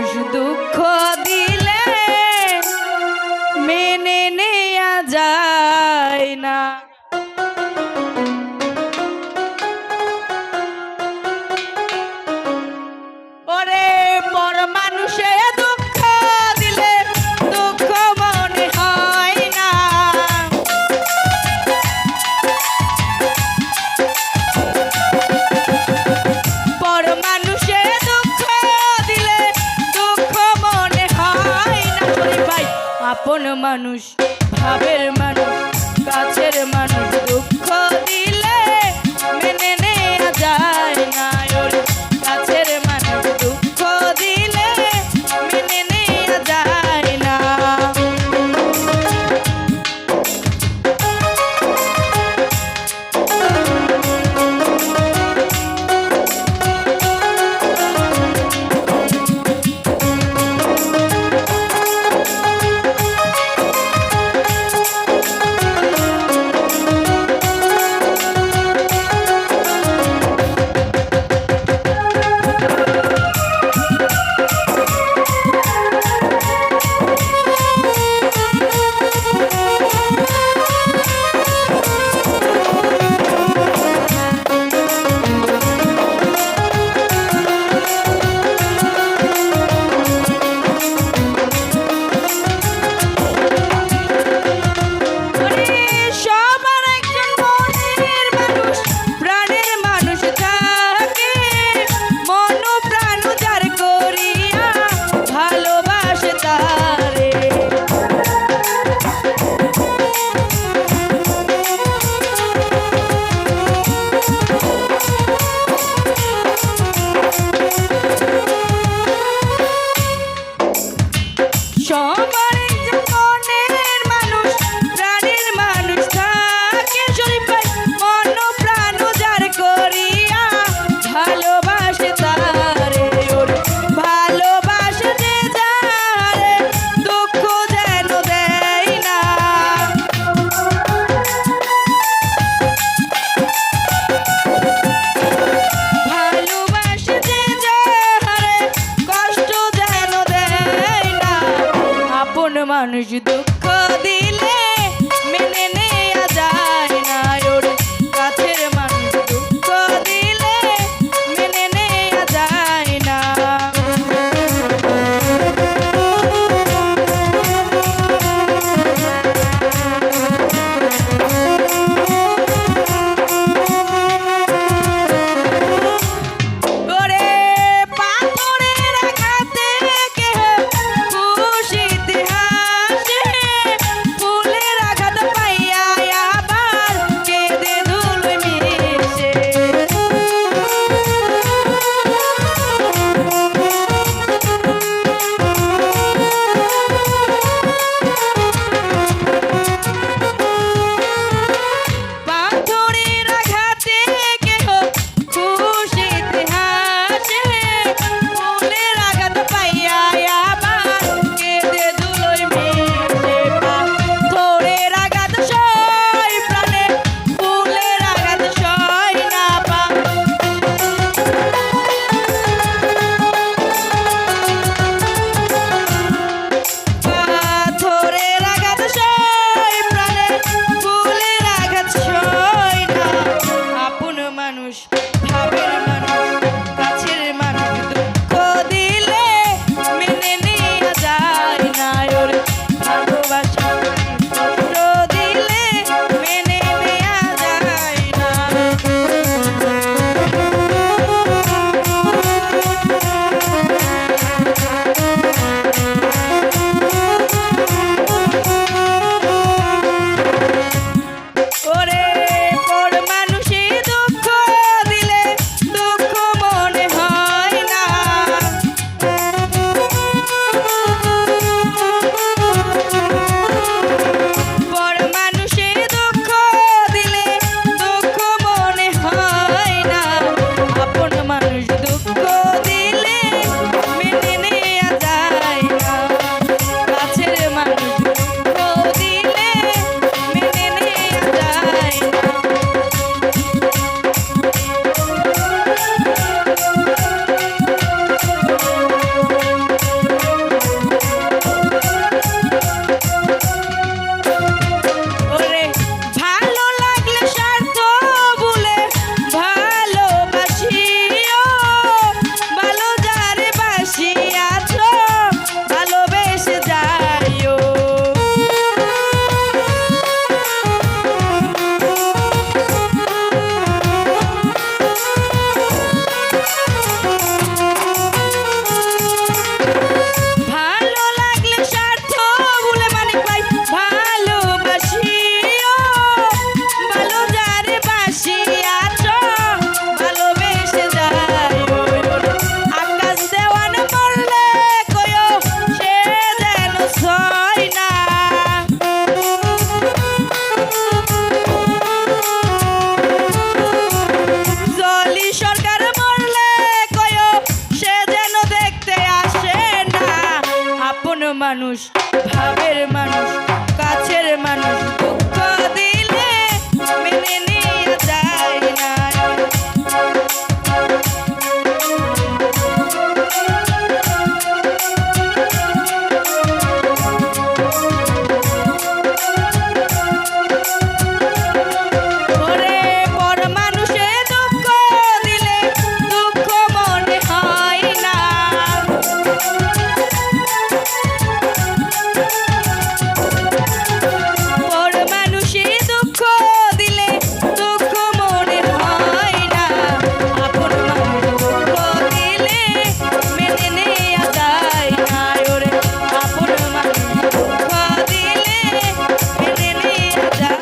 মানুষ দুঃখ দিলে মেনে নেয়া যায় না। মানুষ ভাবের মানুষ কাছের মানুষ মানুষ দুঃখ মানুষ ভাবের মানুষ।